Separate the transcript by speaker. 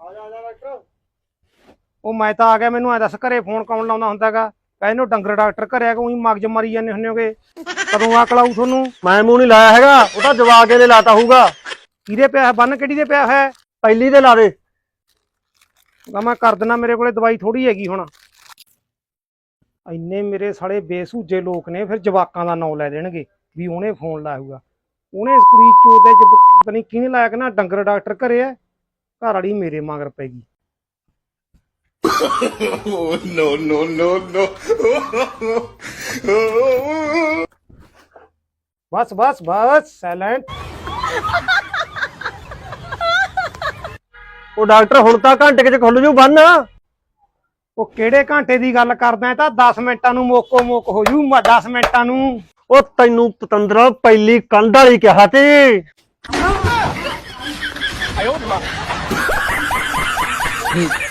Speaker 1: ਆ ਜਾ ਆ ਜਾ ਡਾਕਟਰ।
Speaker 2: ਉਹ ਮੈਂ ਤਾਂ ਆ ਗਿਆ ਮੈਨੂੰ ਐ ਦੱਸ ਘਰੇ ਫੋਨ ਕੌਣ ਲਾਉਂਦਾ ਹੁੰਦਾਗਾ? ਕਹਿੰਦੇ ਨੂੰ ਡੰਗਰ ਡਾਕਟਰ ਘਰੇ ਆ ਕੋਈ ਮਗਜ ਮਾਰੀ ਜਾਂਦੇ ਹੁੰਦੇ ਹੋਗੇ। ਕਦੋਂ ਅਕਲ ਆਊ ਤੁਹਾਨੂੰ?
Speaker 1: ਮੈਂ ਮੂੰਹ ਨਹੀਂ ਲਾਇਆ ਹੈਗਾ ਉਹ ਤਾਂ ਜਵਾਕ ਇਹਨੇ ਲਾਤਾ ਹੋਊਗਾ।
Speaker 2: ਕਿਹਦੇ ਪਿਆ ਹੈ? ਬੰਨ ਕਿਹੜੀ ਦੇ ਪਿਆ ਹੈ?
Speaker 1: ਪਹਿਲੀ ਤੇ ਲਾ ਦੇ।
Speaker 2: ਮੈਂ ਕਰ ਦਿਨਾ ਮੇਰੇ ਕੋਲੇ ਦਵਾਈ ਥੋੜੀ ਹੈਗੀ ਹੁਣ। ਇੰਨੇ ਮੇਰੇ ਸਾਲੇ ਬੇਸੂਜੇ ਲੋਕ ਨੇ ਫਿਰ ਜਵਾਕਾਂ ਦਾ ਨਾਂ ਲੈ ਦੇਣਗੇ ਵੀ ਉਹਨੇ ਫੋਨ ਲਾਇਆ ਹੋਊਗਾ। ਉਹਨੇ ਕੁੜੀ ਚੋਦੇ ਚ ਪ- ਪਤਾ ਨਹੀਂ ਕਿਹਨੇ ਲਾਇਆ ਕਿ ਨਾ ਡੰਗਰ ਡਾਕਟਰ ਘਰੇ ਆ ਘਰ ਵਾਲੀ ਮੇਰੇ ਮਗਰ ਪੈ ਗਈ।
Speaker 3: Oh, no, no, no, no.
Speaker 2: ਬਸ ਬਸ ਬਸ ਸਾਇਲੈਂਟ
Speaker 1: ਉਹ ਡਾਕਟਰ ਹੁਣ ਤਾਂ ਘੰਟੇ ਚ ਖੁੱਲ ਜੂ ਬੰਨ।
Speaker 2: ਉਹ ਕਿਹੜੇ ਘੰਟੇ ਦੀ ਗੱਲ ਕਰਦਾ ਹੈ ਤਾਂ? 10 ਮਿੰਟਾਂ ਨੂੰ ਮੋਕੋ ਮੋਕ ਹੋ ਜੂ 10 ਮਿੰਟਾਂ ਨੂੰ।
Speaker 1: ਉਹ ਤੈਨੂੰ ਪਤੰਦਰਾ ਪਹਿਲੀ ਕੰਧ ਵਾਲੀ ਕਿਹਾ ਤੇ। He's